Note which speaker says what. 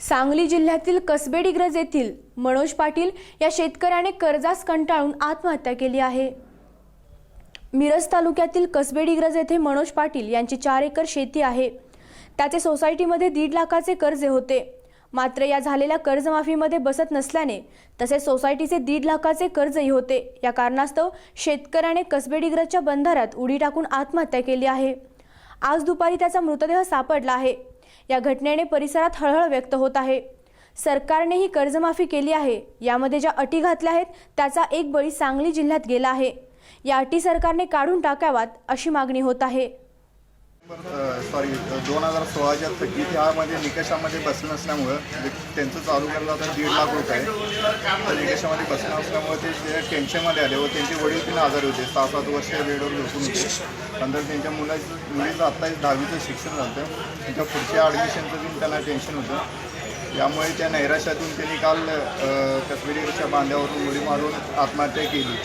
Speaker 1: सांगली जिल्ह्यातील कसबेडिग्रज येथील मनोज पाटील या शेतकऱ्याने कर्जास कंटाळून आत्महत्या केली आहे. मिरज तालुक्यातील कसबेडिग्रज येथे मनोज पाटील यांची चार एकर शेती आहे. त्याचे सोसायटीमध्ये दीड लाखाचे कर्जे होते. मात्र या झालेल्या कर्जमाफीमध्ये बसत नसल्याने तसेच सोसायटीचे दीड लाखाचे कर्जही होते. या कारणास्तव शेतकऱ्याने कसबेडिग्रजच्या बंधाऱ्यात उडी टाकून आत्महत्या केली आहे. आज दुपारी त्याचा मृतदेह सापडला आहे. या घटनेने परिसरात हळहळ व्यक्त होत आहे. सरकारने ही कर्जमाफी केली आहे. यामध्ये ज्या अटी घातल्या आहेत त्याचा एक बळी सांगली जिल्ह्यात गेला आहे. या अटी सरकारने काढून टाकाव्यात अशी मागणी होत आहे.
Speaker 2: सॉरी दोन हजार सोळाच्या थकीत ह्यामध्ये निकषामध्ये बसलं नसल्यामुळं म्हणजे त्यांचं चालू करायला आता दीड लाख रुपये निकषामध्ये बसलं नसल्यामुळे ते टेन्शनमध्ये आले व त्यांचे वडील तीन आजारी होते. सहा सात वर्ष बेडवर झोपून होते. नंतर त्यांच्या मुलाचं मुलीचं आत्ताच दहावीचं शिक्षण झालं त्यांच्या पुढच्या ॲडमिशनचं पण त्यांना टेन्शन होतं. यामुळे त्या नैराश्यातून त्यांनी काल कसबेरीच्या बांध्यावरून उडी मारून आत्महत्या केली.